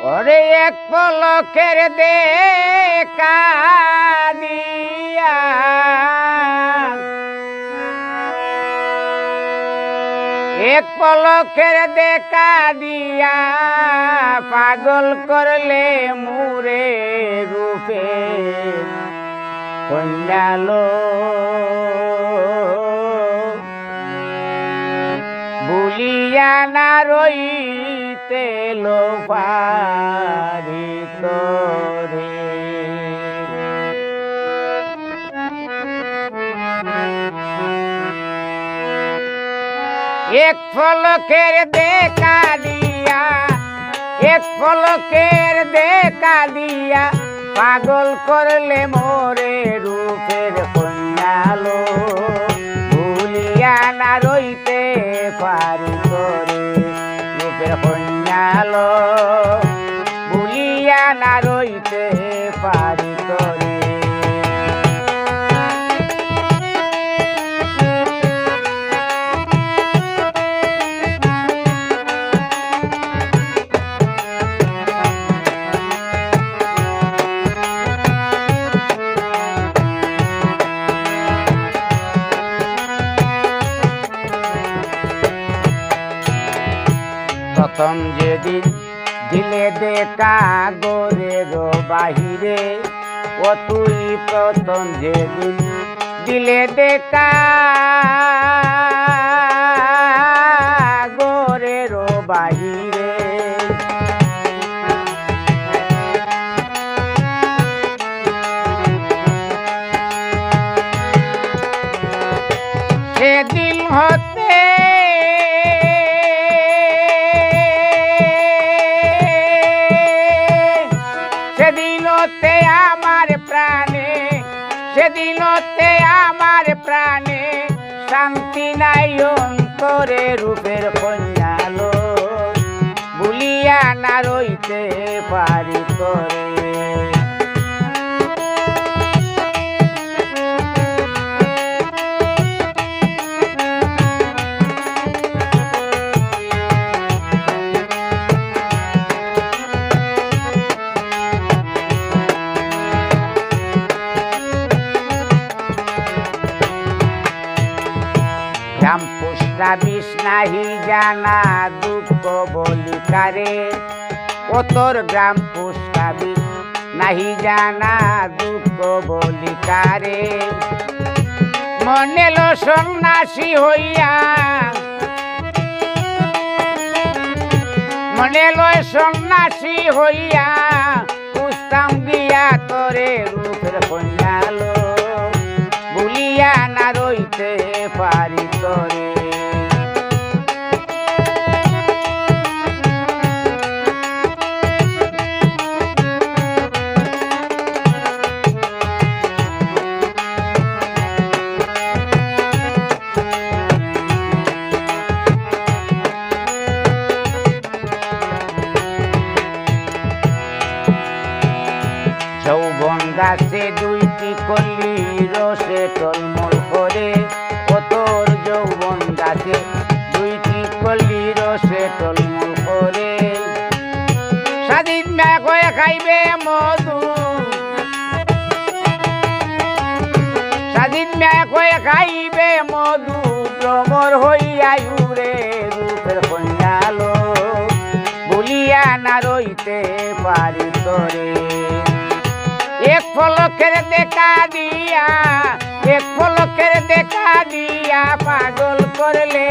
ওরে এক পলকের দেখা এক পলকের দেখা দিয়া পাগল করলে মুরে রূপে। কন্যালো ভুলিয়া না রইতে লো পারিত রে এক ফলকের দেখা দিয়া এক ফলকের দেখা দিয়া পাগল করলে মোরে রূপের না রইতে পারি করে প্রথম যেদিন দিলে দেখা গোরের বাহিরে। ও তুই প্রথম যেদিন দিলে দেখা গোরের বাহিরে। সেদিন হতে হতে আমার প্রাণে সেদিন হতে আমার প্রাণে শান্তি নাই অন্তরে রূপের কন্যালো ভুলিয়া না রইতে পারি তোরে। বিষ নাহি জানা দুঃখ বলি কারে? ও তোর গ্রাম পুষ্টা বিষ নাহি জানা দুঃখ বলি কারে? মনে লো সন্ন্যাসী হইয়া। মনে লয় সন্ন্যাসী হইয়া। গাছে দুইটি কলি, রসে টলমল করে। ও তোর যৌবন গাছে দুইটি কলি, রসে টলমল করে। স্বাধীন ম্যাক হয়ে খাইবে মধু। স্বাধীন ম্যাক হয়ে খাইবে মধু। ভ্রমর হইয়া উড়ে রূপের কন্যালো। ভুলিয়া না রইতে পারি তোরে। পলকের দেখা দিয়া এক পলকের দেখা দিয়া পাগল করলে